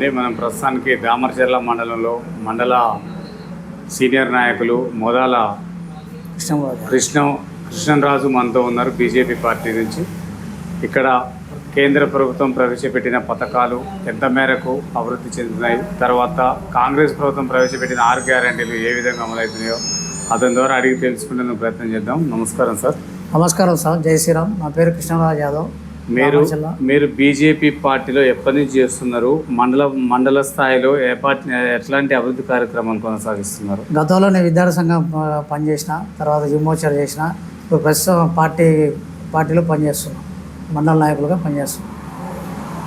అండి మనం ప్రస్తుతానికి దామరచర్ల మండలంలో మండల సీనియర్ నాయకులు మొదల కృష్ణ కృష్ణరాజు మనతో ఉన్నారు బీజేపీ పార్టీ నుంచి. ఇక్కడ కేంద్ర ప్రభుత్వం ప్రవేశపెట్టిన పథకాలు ఎంత మేరకు అభివృద్ధి చెందుతున్నాయి. తర్వాత కాంగ్రెస్ ప్రభుత్వం ప్రవేశపెట్టిన ఆరు గ్యారంటీలు ఏ విధంగా అమలవుతున్నాయో అతని ద్వారా అడిగి తెలుసుకునేందుకు ప్రయత్నం చేద్దాం. నమస్కారం సార్. నమస్కారం సార్. జై శ్రీరామ్. నా పేరు కృష్ణరాజు యాదవ్. మీరు. మీరు బీజేపీ పార్టీలో ఎప్పటి నుంచి చేస్తున్నారు? మండల మండల స్థాయిలో ఏ పార్టీ ఎట్లాంటి అభివృద్ధి కార్యక్రమాలు కొనసాగిస్తున్నారు? గతంలో నేను విద్యార్థి సంఘం పనిచేసిన తర్వాత యువమోర్చా చేసిన ఇప్పుడు ప్రస్తుతం పార్టీ పార్టీలో పనిచేస్తున్నాం మండల నాయకులుగా పనిచేస్తున్నాం.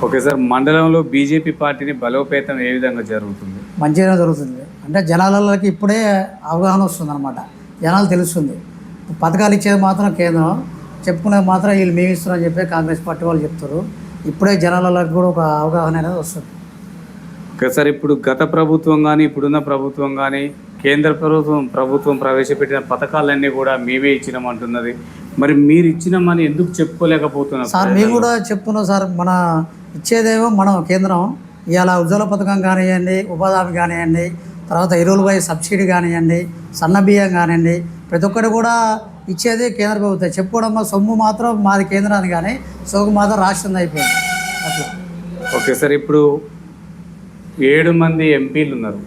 ఓకే సార్ మండలంలో బీజేపీ పార్టీని బలోపేతం ఏ విధంగా జరుగుతుంది? మంచిగానే జరుగుతుంది. అంటే జనాలకి ఇప్పుడే అవగాహన వస్తుంది అనమాట జనాలు తెలుస్తుంది. పథకాలు ఇచ్చేది మాత్రం కేంద్రం. చెప్పుకునేది మాత్రం వీళ్ళు మేము ఇస్తున్నారని చెప్పి కాంగ్రెస్ పార్టీ వాళ్ళు చెప్తారు. ఇప్పుడే జనాలకి కూడా ఒక అవగాహన అనేది వస్తుంది. ఓకే సార్ ఇప్పుడు గత ప్రభుత్వం కానీ ఇప్పుడున్న ప్రభుత్వం కానీ కేంద్ర ప్రభుత్వం ప్రభుత్వం ప్రవేశపెట్టిన పథకాలన్నీ కూడా మేమే ఇచ్చినామంటున్నది. మరి మీరు ఇచ్చినామని ఎందుకు చెప్పుకోలేకపోతున్నారు సార్ మేము కూడా చెప్తున్నాం సార్ మన ఇచ్చేదేమో మనం కేంద్రం. ఇవాళ ఉజ్వల పథకం కానివ్వండి ఉపాధి కానివ్వండి తర్వాత ఎరువులపై సబ్సిడీ కానివ్వండి సన్న బియ్యం కానివ్వండి ప్రతి ఒక్కటి కూడా ఇచ్చేది కేంద్ర ప్రభుత్వం. చెప్పుకోవడం సొమ్ము మాత్రం మాది కేంద్రాన్ని కానీ సోకు మాత్రం రాష్ట్రం అయిపోయింది. అట్లా. ఓకే సార్ ఇప్పుడు ఏడు మంది ఎంపీలు ఉన్నారు.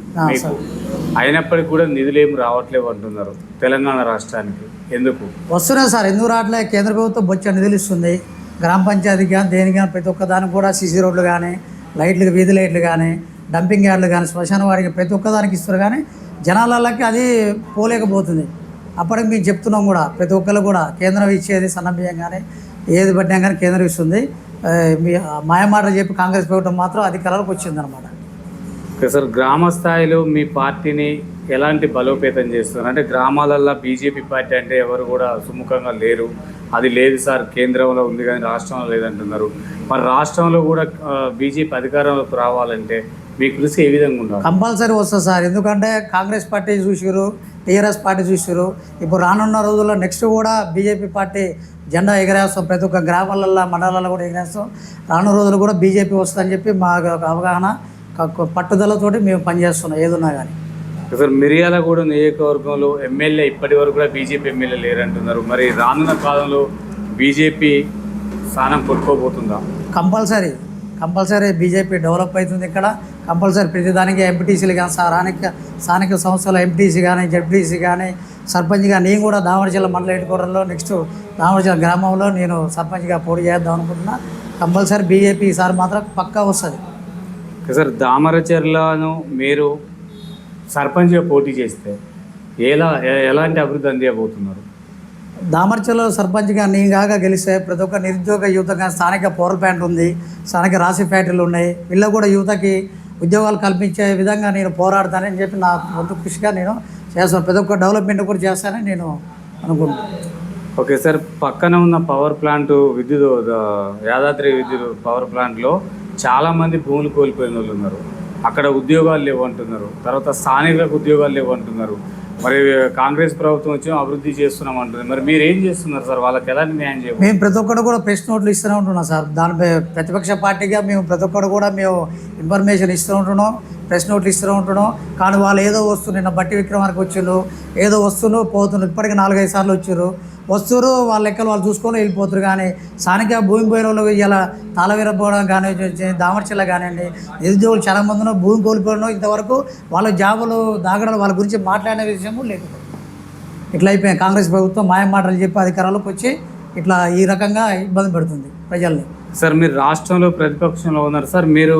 అయినప్పటికీ కూడా నిధులు ఏమి రావట్లేవు అంటున్నారు తెలంగాణ రాష్ట్రానికి. ఎందుకు? వస్తున్నాయి సార్ ఎందుకు రావట్లే? కేంద్ర ప్రభుత్వం బొచ్చ నిధులు ఇస్తుంది. గ్రామ పంచాయతీకి కానీ దేనికి కానీ ప్రతి ఒక్క దానికి కూడా సిసి రోడ్లు కానీ లైట్లు వీధి లైట్లు కానీ డంపింగ్ యార్డ్లు కానీ శ్మశాన వారికి ప్రతి ఒక్క దానికి ఇస్తారు కానీ జనాలకి అది పోలేకపోతుంది. అప్పటికి మేము చెప్తున్నాం కూడా ప్రతి ఒక్కరు కూడా కేంద్రం ఇచ్చేది సన్న కానీ ఏది పట్టినా కానీ కేంద్రం ఇస్తుంది. మీ మాయమాటలు చెప్పి కాంగ్రెస్ ప్రభుత్వం మాత్రం అధికారాలకు వచ్చింది అనమాట ఓకే సార్ గ్రామ స్థాయిలో మీ పార్టీని ఎలాంటి బలోపేతం చేస్తున్నారు? అంటే గ్రామాలల్లో బీజేపీ పార్టీ అంటే ఎవరు కూడా సుముఖంగా లేరు. అది లేదు సార్ కేంద్రంలో ఉంది కానీ రాష్ట్రంలో లేదంటున్నారు. మరి రాష్ట్రంలో కూడా బీజేపీ అధికారంలోకి రావాలంటే మీ కృషి ఏ విధంగా ఉండాలి? కంపల్సరీ వస్తుంది సార్. ఎందుకంటే కాంగ్రెస్ పార్టీ చూసారు టీఆర్ఎస్ పార్టీ చూసారు ఇప్పుడు రానున్న రోజుల్లో నెక్స్ట్ కూడా బీజేపీ పార్టీ జెండా ఎగరేస్తాం. ప్రతి ఒక్క గ్రామాలలో మండలాల్లో కూడా ఎగరేస్తాం. రానున్న రోజులు కూడా బీజేపీ వస్తుందని చెప్పి మా ఒక అవగాహన పట్టుదలతోటి మేము పనిచేస్తున్నాం ఏదున్నా కానీ సార్ మిర్యాలగూడ నియోజకవర్గంలో ఎమ్మెల్యే ఇప్పటి వరకు కూడా బీజేపీ ఎమ్మెల్యే లేరంటున్నారు. మరి రానున్న కాలంలో బీజేపీ స్థానం కొట్టుకోబోతుందా కంపల్సరీ కంపల్సరీ బీజేపీ డెవలప్ అవుతుంది ఇక్కడ. కంపల్సరీ ప్రతిదానికి ఎంపీటీసీలు కానీ స్థానిక స్థానిక సంస్థల ఎంపీటీసీ కానీ జడ్పీటీసీ కానీ సర్పంచ్ కానీ నేను కూడా దామరచల్ల మండల హెడ్కోటర్లో నెక్స్ట్ దామరచల్ల గ్రామంలో నేను సర్పంచ్గా పోటీ చేద్దాం అనుకుంటున్నా. కంపల్సరీ బీజేపీ ఈసారి మాత్రం పక్కా వస్తుంది. సార్ దామరచర్లను మీరు సర్పంచ్గా పోటీ చేస్తే ఎలా ఎలాంటి అభివృద్ధి అందియబోతున్నారు? దామర్చల్లో సర్పంచ్గా నేను కాక గెలిస్తే ప్రతి ఒక్క నిరుద్యోగ యువతగా స్థానిక పవర్ ప్లాంట్ ఉంది స్థానిక రాసి ఫ్యాక్టరీలు ఉన్నాయి వీళ్ళకు కూడా యువతకి ఉద్యోగాలు కల్పించే విధంగా నేను పోరాడతానని చెప్పి నా వంతు కృషిగా నేను చేస్తాను. ప్రతి ఒక్క డెవలప్మెంట్ కూడా చేస్తానని నేను అనుకుంటున్నాను. ఓకే సార్ పక్కన ఉన్న పవర్ ప్లాంట్ విద్యుత్ యాదాద్రి విద్యుత్ పవర్ ప్లాంట్లో చాలామంది భూములు కోల్పోయిన వాళ్ళు ఉన్నారు. అక్కడ ఉద్యోగాలు లేవు అంటున్నారు. తర్వాత స్థానికులకు ఉద్యోగాలు లేవు అంటున్నారు. మరి కాంగ్రెస్ ప్రభుత్వం వచ్చి అభివృద్ధి చేస్తున్నాం అంటుంది. మరి మీరు ఏం చేస్తున్నారు సార్? వాళ్ళకి ఎలాంటి న్యాయం చేయాలి మేము ప్రతి ఒక్కరు కూడా ప్రెస్ నోట్లు ఇస్తూనే ఉంటున్నాం సార్. దానిపై ప్రతిపక్ష పార్టీగా మేము ప్రతి ఒక్కరు కూడా మేము ఇన్ఫర్మేషన్ ఇస్తూ ఉంటున్నాం. ప్రెస్ నోట్లు ఇస్తూ ఉంటున్నాం కానీ వాళ్ళు ఏదో వస్తువు నిన్న బట్టి విక్రమానికి వచ్చారు ఏదో వస్తువులు పోతున్నారు ఇప్పటికి నాలుగైదు సార్లు వచ్చారు. వస్తువులు వాళ్ళ లెక్కలు వాళ్ళు చూసుకొని వెళ్ళిపోతారు కానీ స్థానిక భూమి పోయిన వాళ్ళు ఇలా తాళవీరపోవడం కానీ దామర్చిల్ల కానివ్వండి నిరుద్యోగులు చాలా మంది ఉన్నారు, భూమి కోల్పోయిన ఇంతవరకు వాళ్ళ జాబులు దాగడం వాళ్ళ గురించి మాట్లాడిన విషయము లేకపోతే ఇట్లా అయిపోయింది. కాంగ్రెస్ ప్రభుత్వం మాయ మాటలు చెప్పి అధికారంలోకి వచ్చి ఇట్లా ఈ రకంగా ఇబ్బంది పెడుతుంది ప్రజల్ని. సార్ మీరు రాష్ట్రంలో ప్రతిపక్షంలో ఉన్నారు. సార్ మీరు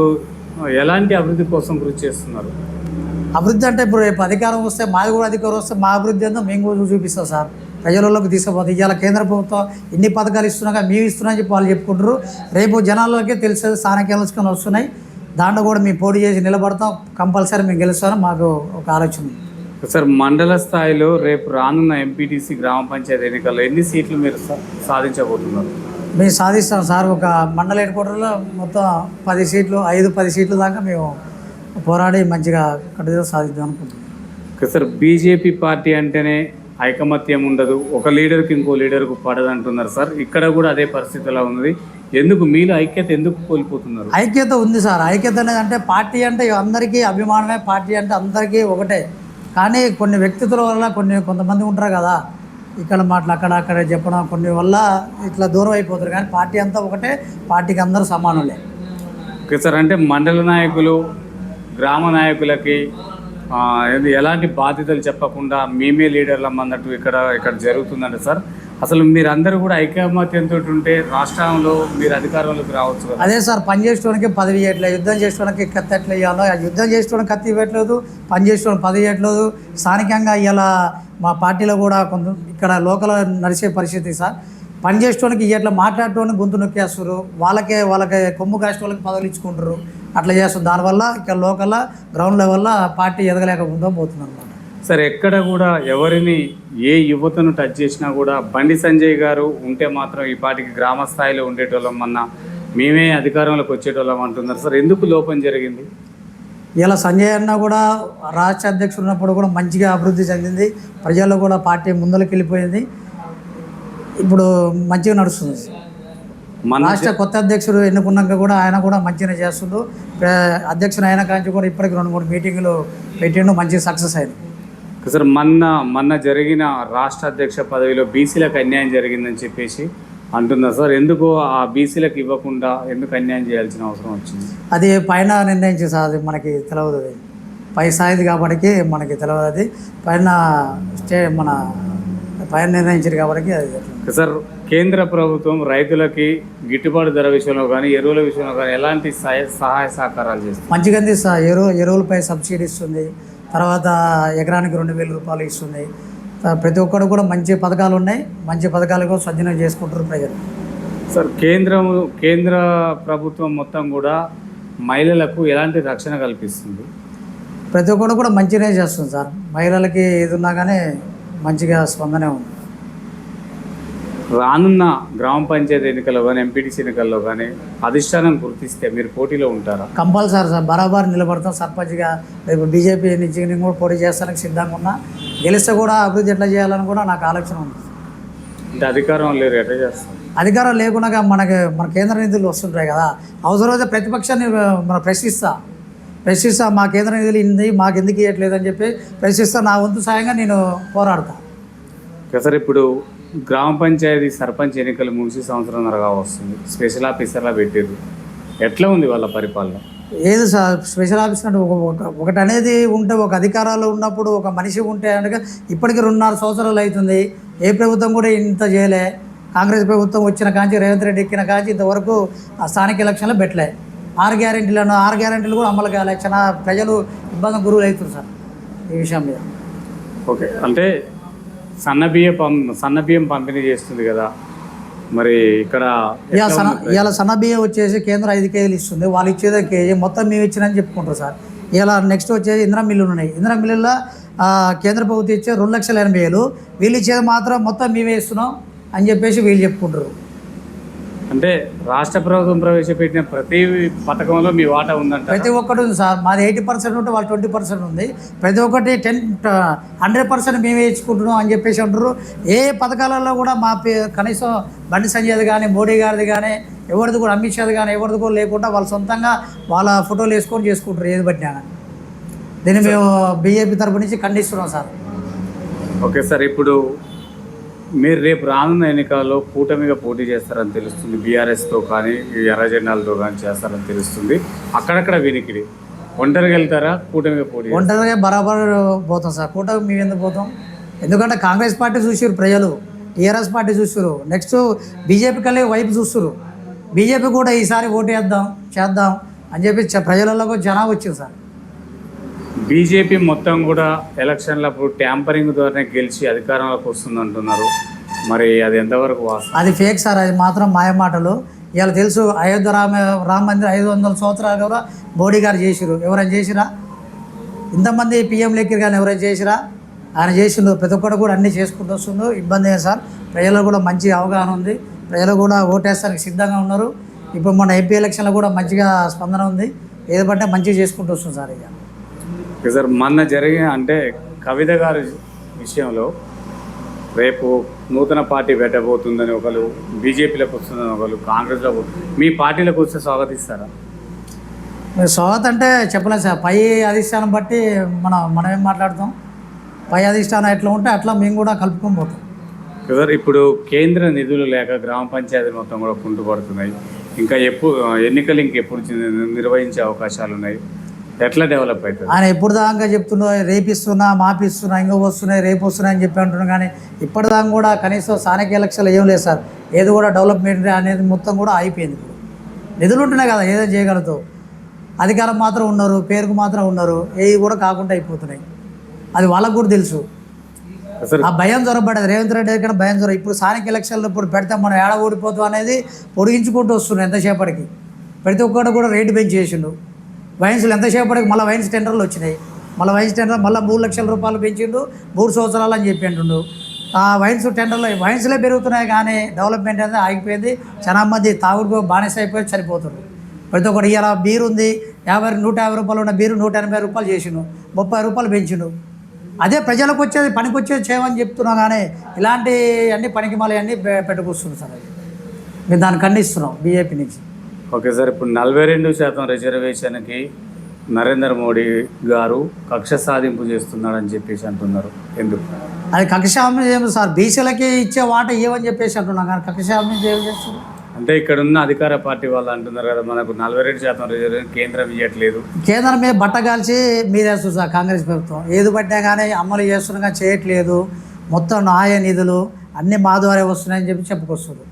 ఎలాంటి అభివృద్ధి కోసం కృషి చేస్తున్నారు? అభివృద్ధి అంటే ఇప్పుడు రేపు అధికారం వస్తే మాది కూడా అధికారం వస్తే మా అభివృద్ధి ఏందో మేము కూడా చూపిస్తాం సార్. ప్రజలలోకి తీసుకుపోతాం ఇవాళ కేంద్ర ప్రభుత్వం ఇన్ని పథకాలు ఇస్తున్నాక మేము ఇస్తున్నామని చెప్పి వాళ్ళు చెప్పుకుంటారు రేపు జనాలకే తెలిసేది స్థానిక ఎలక్షన్ వస్తున్నాయి. దాంట్లో కూడా మేము పోటీ చేసి నిలబడతాం. కంపల్సరీ మేము గెలుస్తామని మాకు ఒక ఆలోచన. సార్ మండల స్థాయిలో రేపు రానున్న ఎంపీటీసీ గ్రామ పంచాయతీ ఎన్నికల్లో ఎన్ని సీట్లు మీరు సాధించబోతున్నారు? మేము సాధిస్తాం సార్. ఒక మండల హెడ్ క్వార్టర్లో మొత్తం పది సీట్లు ఐదు పది సీట్ల దాకా మేము పోరాడి మంచిగా కట్టుదల సాధిద్దాం అనుకుంటున్నాం. ఓకే సార్ బీజేపీ పార్టీ అంటేనే ఐకమత్యం ఉండదు. ఒక లీడర్కి ఇంకో లీడర్కు పడదు అంటున్నారు సార్. ఇక్కడ కూడా అదే పరిస్థితిలో ఉంది ఎందుకు మీలో ఐక్యత ఎందుకు కోల్పోతున్నారు? ఐక్యత ఉంది సార్. ఐక్యత అనేది అంటే పార్టీ అంటే అందరికీ అభిమానమే పార్టీ అంటే అందరికీ ఒకటే. కానీ కొన్ని వ్యక్తిత్వాల వల్ల కొన్ని కొంతమంది ఉంటారు కదా ఇక్కడ మాటలు అక్కడ అక్కడ చెప్పడం కొన్ని వల్ల ఇట్లా దూరం అయిపోతారు. కానీ పార్టీ అంతా ఒకటే పార్టీకి అందరూ సమానులే. ఓకే సార్ అంటే మండల నాయకులు గ్రామ నాయకులకి ఎలాంటి బాధ్యతలు చెప్పకుండా మేమే లీడర్లం అన్నట్టు ఇక్కడ ఇక్కడ జరుగుతుందంట సార్. అసలు మీరందరూ కూడా ఐకమత్యంతో ఉంటే రాష్ట్రంలో మీరు అధికారంలోకి రావచ్చు అదే సార్ పని చేసేవానికి పదవి ఇవ్వట్లేదు యుద్ధం చేసేవానికి కత్తి ఎట్లా ఇవ్వాలో యుద్ధం చేసేవానికి కత్తి ఇవ్వట్లేదు పని చేసేవానికి పదవి ఇవ్వట్లేదు స్థానికంగా ఇలా మా పార్టీలో కూడా కొంత ఇక్కడ లోకల్ నడిచే పరిస్థితి సార్. పనిచేసేటోనికి ఇట్లా మాట్లాడటోనికి గొంతు నొక్కేస్తారు. వాళ్ళకే వాళ్ళకి కొమ్ము కాసే వాళ్ళకి పదవులు ఇచ్చుకుంటారు. అట్లా చేస్తారు. దానివల్ల ఇక్కడ లోకల్ గ్రౌండ్ లెవెల్లో పార్టీ ఎదగలేకుండా పోతుంది అనమాట సార్ ఎక్కడ కూడా ఎవరిని ఏ యువతను టచ్ చేసినా కూడా బండి సంజయ్ గారు ఉంటే మాత్రం ఈ పాటికి గ్రామ స్థాయిలో ఉండేటోళ్ళం అన్న మేమే అధికారంలోకి వచ్చేటోళ్ళం అంటున్నారు. సార్ ఎందుకు లోపం జరిగింది? ఇలా సంజయ్ అన్న కూడా రాష్ట్ర అధ్యక్షుడు ఉన్నప్పుడు కూడా మంచిగా అభివృద్ధి చెందింది. ప్రజల్లో కూడా పార్టీ ముందరికి వెళ్ళిపోయింది. ఇప్పుడు మంచిగా నడుస్తుంది. మన రాష్ట్ర కొత్త అధ్యక్షుడు ఎన్నుకున్నాక కూడా ఆయన కూడా మంచిగా చేస్తుండు. ప్ర- అధ్యక్షుడు అయిన కాంచి కూడా ఇప్పటికి రెండు మూడు మీటింగులు పెట్టిండు మంచిగా సక్సెస్ అయింది. సార్ మొన్న మొన్న జరిగిన రాష్ట్ర అధ్యక్ష పదవిలో బీసీలకు అన్యాయం జరిగిందని చెప్పేసి అంటున్నారు సార్ ఎందుకు ఆ బీసీలకు ఇవ్వకుండా ఎందుకు అన్యాయం చేయాల్సిన అవసరం వచ్చింది? అది పైన నిర్ణయించి అది మనకి తెలియదు అది. పై స్థాయిది కాబట్టి మనకి తెలియదు అది. పైన స్టే మన పైన నిర్ణయించారు కాబట్టి అది. సార్ కేంద్ర ప్రభుత్వం రైతులకి గిట్టుబాటు ధర విషయంలో కానీ ఎరువుల విషయంలో కానీ ఎలాంటి సహాయ సహాయ సహకారాలు చేస్తుంది? మంచిగా అంది సార్ ఎరువు ఎరువులపై సబ్సిడీ ఇస్తుంది. తర్వాత ఎకరానికి రెండు వేల రూపాయలు ఇస్తుంది. ప్రతి ఒక్కరు కూడా మంచి పథకాలు ఉన్నాయి మంచి పథకాలు కూడా సద్వినియోగం చేసుకుంటారు ప్రజలు. సార్ కేంద్రం కేంద్ర ప్రభుత్వం మొత్తం కూడా మహిళలకు ఎలాంటి రక్షణ కల్పిస్తుంది? ప్రతి ఒక్కరు కూడా మంచిగానే చేస్తుంది సార్. మహిళలకి ఏది ఉన్నా కానీ మంచిగా స్పందనే ఉంది. రానున్న గ్రామ పంచాయతీ ఎన్నికల్లో కానీ ఎంపీటీసీ ఎన్నికల్లో కానీ అధిష్టానం గుర్తిస్తే మీరు పోటీలో ఉంటారా? కంపల్సరీ సార్ బరాబర్ నిలబడతాం సర్పంచ్గా. రేపు బీజేపీ నుంచి నేను కూడా పోటీ చేస్తానికి సిద్ధంగా ఉన్నా. గెలిస్తే కూడా అభివృద్ధి ఎట్లా చేయాలని కూడా నాకు ఆలోచన ఉంది. అంటే అధికారం లేరు ఎట్లా చేస్తారు? అధికారం లేకుండా మనకి మన కేంద్ర నిధులు వస్తుంటాయి కదా. అవసరమైతే ప్రతిపక్షాన్ని మనం ప్రశ్నిస్తా. ప్రశ్నిస్తా మా కేంద్ర నిధులు ఇంది మాకు ఎందుకు ఇవ్వట్లేదు అని చెప్పి ప్రశ్నిస్తా. నా వంతు సాయంగా నేను పోరాడతా. సార్ ఇప్పుడు గ్రామ పంచాయతీ సర్పంచ్ ఎన్నికలు ముగిసి సంవత్సరంన్నరగా వస్తుంది. స్పెషల్ ఆఫీసర్లా పెట్టారు ఎట్లా ఉంది వాళ్ళ పరిపాలన? ఏది సార్ స్పెషల్ ఆఫీస్ అంటే ఒక ఒక- ఒకటి అనేది ఉంటే ఒక అధికారాలు ఉన్నప్పుడు ఒక మనిషి ఉంటే అనగా ఇప్పటికి రెండున్నర సంవత్సరాలు అవుతుంది. ఏ ప్రభుత్వం కూడా ఇంత చేయలే. కాంగ్రెస్ ప్రభుత్వం వచ్చిన కాంచి రేవంత్ రెడ్డి ఎక్కిన కాంచి ఇంతవరకు ఆ స్థానిక ఎలక్షన్లో పెట్టలే. ఆరు గ్యారెంటీలను ఆరు గ్యారెంటీలు కూడా అమలు కాలే. చాలా ప్రజలు ఇబ్బంది గురువులు అవుతారు సార్ ఈ విషయం మీద. ఓకే. అంటే సన్నబియ్య పం సన్నబియ్యం పంపిణీ చేస్తుంది కదా. మరి ఇక్కడ ఇవాళ ఎట్లా సన్న ఉంది? ఇవాళ సన్న బియ్యం వచ్చేసి కేంద్రం ఐదు కేజీలు ఇస్తుంది. వాళ్ళు ఇచ్చేది కేజీ. మొత్తం మేము ఇచ్చినని చెప్పుకుంటారు సార్. ఇలా నెక్స్ట్ వచ్చేసి ఇందిరా మిల్లులు ఉన్నాయి. ఇందిరా మిల్లుల్లో కేంద్ర ప్రభుత్వం ఇచ్చే రెండు లక్షల ఎనభై వేలు. వీళ్ళు ఇచ్చేది మాత్రం మొత్తం మేమే ఇస్తున్నాం అని చెప్పేసి వీళ్ళు చెప్పుకుంటారు. అంటే రాష్ట్ర ప్రభుత్వం ప్రవేశపెట్టిన ప్రతి పథకంలో మీ వాటా ఉందంట ప్రతి ఒక్కటి ఉంది సార్. మాది ఎయిటీ పర్సెంట్ ఉంటే వాళ్ళు ట్వంటీ పర్సెంట్ ఉంది. ప్రతి ఒక్కటి టెన్ హండ్రెడ్ పర్సెంట్ మేమే ఇచ్చుకుంటున్నాం అని చెప్పేసి అంటారు ఏ పథకాలలో కూడా మా కనీసం బండి సంజయ్ది కానీ మోడీ గారిది కానీ ఎవరిది కూడా అమిత్ షాది కానీ ఎవరిది కూడా లేకుండా వాళ్ళు సొంతంగా వాళ్ళ ఫోటోలు వేసుకొని చేసుకుంటారు ఏది పట్టినా కానీ దీన్ని మేము బీజేపీ తరపు నుంచి ఖండిస్తున్నాం సార్. ఓకే సార్ ఇప్పుడు మీరు రేపు రానున్న ఎన్నికల్లో కూటమిగా పోటీ చేస్తారని తెలుస్తుంది. బీఆర్ఎస్తో కానీ ఈ ఎర్ర జెండాలతో కానీ చేస్తారని తెలుస్తుంది. అక్కడక్కడ వినికిడి. ఒంటరిగా వెళ్తారా? కూటమిగా పోటీ ఒంటరిగా బరాబర్ పోతాం సార్. కూటమి మేము ఎందుకు పోతాం? ఎందుకంటే కాంగ్రెస్ పార్టీ చూసారు ప్రజలు. టీఆర్ఎస్ పార్టీ చూసారు నెక్స్ట్ బీజేపీ కల్లి వైపు చూస్తారు బీజేపీ కూడా ఈసారి ఓటు వేద్దాం చేద్దాం అని చెప్పి చ- ప్రజలలో కూడా జనాభా వచ్చింది సార్. బీజేపీ మొత్తం కూడా ఎలక్షన్లప్పుడు ట్యాంపరింగ్ ద్వారానే గెలిచి అధికారంలోకి వస్తుంది అంటున్నారు మరి అది ఎంతవరకు అది ఫేక్ సార్ అది మాత్రం మాయ మాటలు. ఇవాళ తెలుసు అయోధ్య రామ రామ మందిరం ఐదు వందల సంవత్సరాలు కూడా మోడీ గారు చేసిరు ఎవరైనా చేసిరా ఇంతమంది పిఎం లెక్కర్ కానీ ఎవరైనా చేసిరా ఆయన చేసిండు ప్రతి ఒక్కరు కూడా అన్నీ చేసుకుంటూ వస్తుండు. ఇబ్బంది ఏం సార్? ప్రజలకు కూడా మంచి అవగాహన ఉంది. ప్రజలు కూడా ఓటేస్తానికి సిద్ధంగా ఉన్నారు. ఇప్పుడు మన ఎంపీ ఎలక్షన్లో కూడా మంచిగా స్పందన ఉంది. ఏది పట్టే మంచిగా చేసుకుంటూ వస్తుంది సార్ ఇక. సార్ మొన్న జరిగిన అంటే కవిత గారి విషయంలో రేపు నూతన పార్టీ పెట్టబోతుందని ఒకరు బీజేపీలోకి వస్తుందని ఒకరు కాంగ్రెస్లో మీ పార్టీలకు వస్తే స్వాగతిస్తారా? స్వాగతం అంటే చెప్పలేదు సార్. పై అధిష్టానం బట్టి మనం మనం ఏం మాట్లాడతాం? పై అధిష్టానం ఎట్లా ఉంటే అట్లా మేము కూడా కలుపుకొని పోతాం. సార్ ఇప్పుడు కేంద్ర నిధులు లేక గ్రామ పంచాయతీలు మొత్తం కూడా కుంటుపడుతున్నాయి. ఇంకా ఎప్పుడు ఎన్నికలు ఇంకెప్పుడు నిర్వహించే అవకాశాలు ఉన్నాయి. ఎట్లా డెవలప్ అవుతుంది? ఆయన ఎప్పుడు దాకా చెప్తున్నా రేపిస్తున్నా మాపిస్తున్నా ఇంకో వస్తున్నాయి రేపు వస్తున్నాయి అని చెప్పి అంటున్నాను కానీ ఇప్పటిదాకా కూడా కనీసం స్థానిక ఎలక్షన్లు ఏం లేదు సార్. ఏది కూడా డెవలప్మెంట్ అనేది మొత్తం కూడా అయిపోయింది. నిధులు ఉంటున్నాయి కదా ఏదో చేయగలుగుతావు. అధికారం మాత్రం ఉన్నారు పేరుకు మాత్రం ఉన్నారు. ఏవి కూడా కాకుండా అయిపోతున్నాయి. అది వాళ్ళకు కూడా తెలుసు. ఆ భయం జ్వరపడేది రేవంత్ రెడ్డి దగ్గర భయం జ్వరం ఇప్పుడు స్థానిక ఎలక్షన్లు ఇప్పుడు పెడితే మనం ఏడ ఓడిపోతాం అనేది పొడిగించుకుంటూ వస్తున్నాం ఎంతసేపటికి. ప్రతి ఒక్కటి కూడా రేటు పెంచి వైన్స్లు ఎంతసేపు పడక మళ్ళీ వైన్స్ టెండర్లు వచ్చినాయి. మళ్ళీ వైన్స్ టెండర్ మళ్ళీ మూడు లక్షల రూపాయలు పెంచిండు మూడు సంవత్సరాలు అని చెప్పిండు ఆ వైన్స్ టెండర్లు వైన్స్లే పెరుగుతున్నాయి కానీ డెవలప్మెంట్ అనేది ఆగిపోయింది. చాలా మంది తాగుడుకో బానిస అయిపోయి చనిపోతున్నారు ప్రతి ఒక్కటి ఇలా బీరు ఉంది యాభై నూట యాభై రూపాయలు ఉన్న బీరు నూట ఎనభై రూపాయలు చేసిండు ముప్పై రూపాయలు పెంచిండు. అదే ప్రజలకు వచ్చేది పనికి వచ్చేది చేయమని చెప్తున్నా కానీ ఇలాంటి అన్ని పనికి మళ్ళీ అన్నీ పెట్టుకొస్తుంది సార్. మేము దాన్ని ఖండిస్తున్నాం బీజేపీ నుంచి. ఓకే సార్ ఇప్పుడు నలభై రెండు శాతం రిజర్వేషన్కి నరేంద్ర మోడీ గారు కక్ష సాధింపు చేస్తున్నాడని చెప్పేసి అంటున్నారు. ఎందుకు? అది కక్షామం ఏం సార్. బీసీలకి ఇచ్చే వాట ఇవ్వని చెప్పేసి అంటున్నాం కానీ ఏం చేస్తుంది అంటే ఇక్కడ ఉన్న అధికార పార్టీ వాళ్ళు అంటున్నారు కదా మనకు నలభై రెండు శాతం రిజర్వేషన్ కేంద్రం ఇవ్వట్లేదు కేంద్రం మీద బట్ట కాల్చి మీరేస్తుంది సార్ కాంగ్రెస్ ప్రభుత్వం. ఏది పట్టినా కానీ అమలు చేస్తున్నా చేయట్లేదు. మొత్తం న్యాయ నిధులు అన్ని మా ద్వారా వస్తున్నాయని చెప్పి చెప్పుకొస్తుంది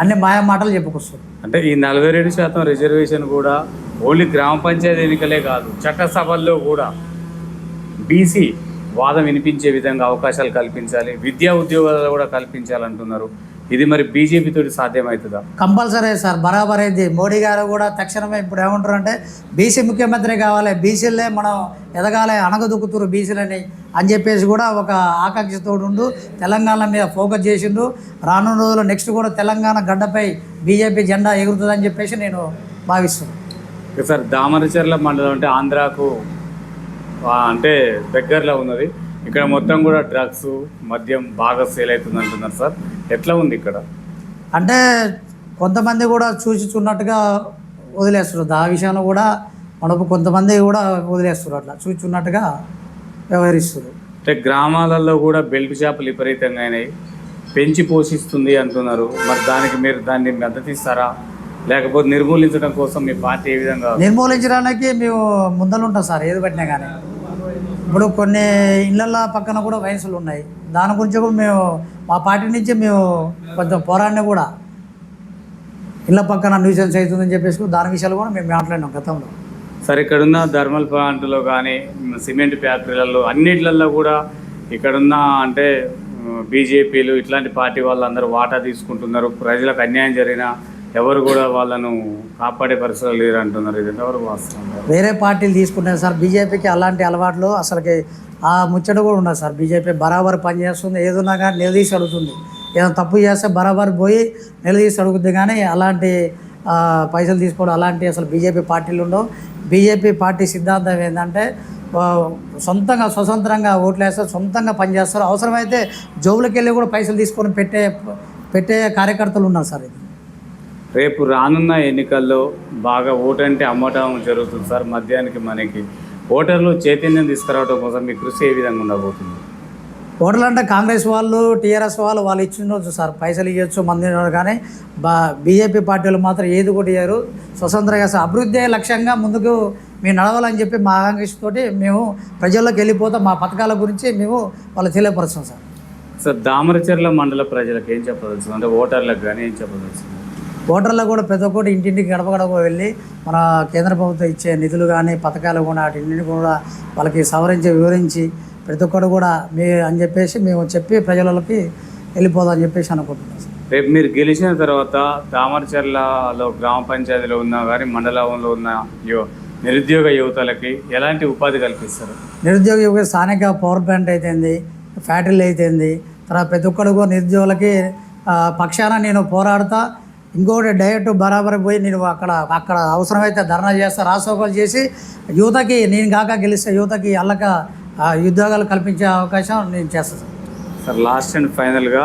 అన్ని మాయ మాటలు చెప్పుకొస్తుంది. అంటే ఈ నలభై రెండు శాతం రిజర్వేషన్ కూడా ఓన్లీ గ్రామ పంచాయతీ ఎన్నికలే కాదు చట్టసభల్లో కూడా బీసీ వాదం వినిపించే విధంగా అవకాశాలు కల్పించాలి విద్యా ఉద్యోగాలు కూడా కల్పించాలంటున్నారు. ఇది మరి బీజేపీ తోటి సాధ్యమవుతుందా? కంపల్సరీ సార్ బరాబర్ అయింది మోడీ గారు కూడా తక్షణమే ఇప్పుడు ఏమంటారు అంటే బీసీ ముఖ్యమంత్రి కావాలి బీసీలే మనం ఎదగాలి అనగదొక్కుతురు బీసీలని అని చెప్పేసి కూడా ఒక ఆకాంక్షతో ఉండు తెలంగాణ మీద ఫోకస్ చేసిండు. రానున్న రోజుల్లో నెక్స్ట్ కూడా తెలంగాణ గడ్డపై బీజేపీ జెండా ఎగురుతుందని చెప్పేసి నేను భావిస్తున్నాను సార్ దామరచర్ల మండలం అంటే ఆంధ్రాకు అంటే దగ్గరలో ఉన్నది. ఇక్కడ మొత్తం కూడా డ్రగ్స్ మద్యం బాగా సేల్ అవుతుంది అంటున్నారు సార్. ఎట్లా ఉంది ఇక్కడ? అంటే కొంతమంది కూడా చూసి చూన్నట్టుగా వదిలేస్తున్నారు. ఆ విషయంలో కూడా మనకు కొంతమంది కూడా వదిలేస్తున్నారు అట్లా. చూసి చూన్నట్టుగా వ్యవహరిస్తున్నారు. అంటే గ్రామాలలో కూడా బెల్ట్ షాపులు విపరీతంగా అయినాయి. పెంచి పోషిస్తుంది అంటున్నారు. మరి దానికి మీరు దాన్ని మద్దతు ఇస్తారా? లేకపోతే నిర్మూలించడం కోసం మీ పార్టీ ఏ విధంగా? నిర్మూలించడానికి మేము ముందలు ఉంటాం సార్. ఏది పట్టినా కానీ. ఇప్పుడు కొన్ని ఇళ్ళ పక్కన కూడా వయసులు ఉన్నాయి. దాని గురించి కూడా మేము మా పార్టీ నుంచి మేము కొంచెం పోరాడిని కూడా ఇళ్ళ పక్కన న్యూసెన్స్ అవుతుందని చెప్పేసి దాని విషయాలు కూడా మేము మాట్లాడినాం గతంలో. సరే ఇక్కడున్న థర్మల్ ప్లాంట్లో కానీ సిమెంట్ ఫ్యాక్టరీలలో అన్నిట్లలో కూడా ఇక్కడున్న అంటే బీజేపీలు ఇట్లాంటి పార్టీ వాళ్ళందరూ వాటా తీసుకుంటున్నారు. ప్రజలకు అన్యాయం జరిగినా ఎవరు కూడా వాళ్ళను కాపాడే పరిస్థితులు లేరు అంటున్నారు ఇది ఎవరు వాస్తవం? వేరే పార్టీలు తీసుకుంటారు సార్. బీజేపీకి అలాంటి అలవాట్లు అసలుకి ఆ ముచ్చట కూడా ఉండదు సార్. బీజేపీ బరాబర్ పనిచేస్తుంది ఏదున్నా కానీ నిలదీసి అడుగుతుంది. ఏదైనా తప్పు చేస్తే బరాబర్ పోయి నిలదీసి అడుగుద్ది కానీ అలాంటి పైసలు తీసుకోవడం అలాంటి అసలు బీజేపీ పార్టీలు ఉండవు. బీజేపీ పార్టీ సిద్ధాంతం ఏంటంటే సొంతంగా స్వతంత్రంగా ఓట్లు వేస్తారు సొంతంగా పనిచేస్తారు అవసరమైతే జోబులకి వెళ్ళి కూడా పైసలు తీసుకొని పెట్టే పెట్టే కార్యకర్తలు ఉన్నారు సార్ ఇది. రేపు రానున్న ఎన్నికల్లో బాగా ఓటు అంటే అమ్మటం జరుగుతుంది సార్. మద్యానికి మనకి ఓటర్లు చైతన్యం తీసుకురావడం కోసం మీ కృషి ఏ విధంగా ఉండబోతుంది? ఓటర్లు అంటే కాంగ్రెస్ వాళ్ళు టీఆర్ఎస్ వాళ్ళు వాళ్ళు ఇచ్చిండొచ్చు సార్. పైసలు ఇవ్వచ్చు మంది కానీ బా బీజేపీ పార్టీలు మాత్రం ఏది కూడా ఇయ్యారు. స్వతంత్రంగా సార్. అభివృద్ధి లక్ష్యంగా ముందుకు మేము నడవాలని చెప్పి మా ఆకాంక్షతోటి మేము ప్రజల్లోకి వెళ్ళిపోతాం. మా పథకాల గురించి మేము వాళ్ళు తెలియపరుస్తాం సార్. సార్ దామరచర్ల మండల ప్రజలకు ఏం చెప్పదలుచుంది అంటే ఓటర్లకు కానీ ఏం చెప్పదలుచుంది ఓటర్లకు కూడా ప్రతి ఒక్కటి ఇంటింటికి గడప గడప వెళ్ళి మన కేంద్ర ప్రభుత్వం ఇచ్చే నిధులు కానీ పథకాలు కూడా వాటిని కూడా వాళ్ళకి సవరించి వివరించి ప్రతి ఒక్కరు కూడా మీ అని చెప్పేసి మేము చెప్పి ప్రజలకి వెళ్ళిపోదాం అని చెప్పేసి అనుకుంటున్నాం రేపు మీరు గెలిచిన తర్వాత దామరచర్లలో గ్రామ పంచాయతీలో ఉన్న కానీ మండలంలో ఉన్న యు నిరుద్యోగ యువతలకి ఎలాంటి ఉపాధి కల్పిస్తారు? నిరుద్యోగ యువత స్థానిక పవర్ ప్లాంట్ అయితేంది ఫ్యాక్టరీలు అయితేంది తర్వాత ప్రతి ఒక్కరు కూడా నిరుద్యోగులకి పక్షాన నేను పోరాడుతా ఇంకోటి డైరెక్ట్ బరాబర్ పోయి నేను అక్కడ అక్కడ అవసరమైతే ధర్నా చేస్తా రాసోకాలు చేసి యువతకి నేను కాక గెలిస్తే యువతకి అల్లక ఉద్యోగాలు కల్పించే అవకాశం నేను చేస్తాను సార్ లాస్ట్ అండ్ ఫైనల్గా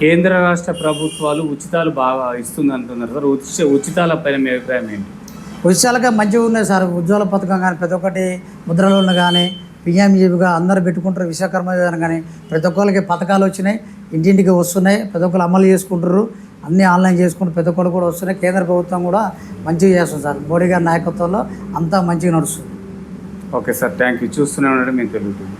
కేంద్ర రాష్ట్ర ప్రభుత్వాలు ఉచితాలు బాగా ఇస్తుంది అంటున్నారు సార్. ఉచిత ఉచితాల పైన మీ అభిప్రాయం ఏంటి? ఉత్సాహాలుగా మంచిగా ఉన్నాయి సార్. ఉజ్వల పథకం కానీ ప్రతి ఒక్కటి ముద్రలోను కానీ పిఎంజీబీగా అందరు పెట్టుకుంటారు విశ్వకర్మ కానీ. ప్రతి ఒక్కరికి పథకాలు వచ్చినాయి ఇంటింటికి వస్తున్నాయి ప్రతి ఒక్కరు అమలు చేసుకుంటారు అన్నీ ఆన్లైన్ చేసుకుని పెద్ద కొడుకు కూడా వస్తున్నాయి కేంద్ర ప్రభుత్వం కూడా మంచిగా చేస్తుంది సార్. మోడీ గారి నాయకత్వంలో అంతా మంచిగా నడుస్తుంది. Okay sir thank you. చూస్తూనే ఉండండి మేము తెలుగుతుంది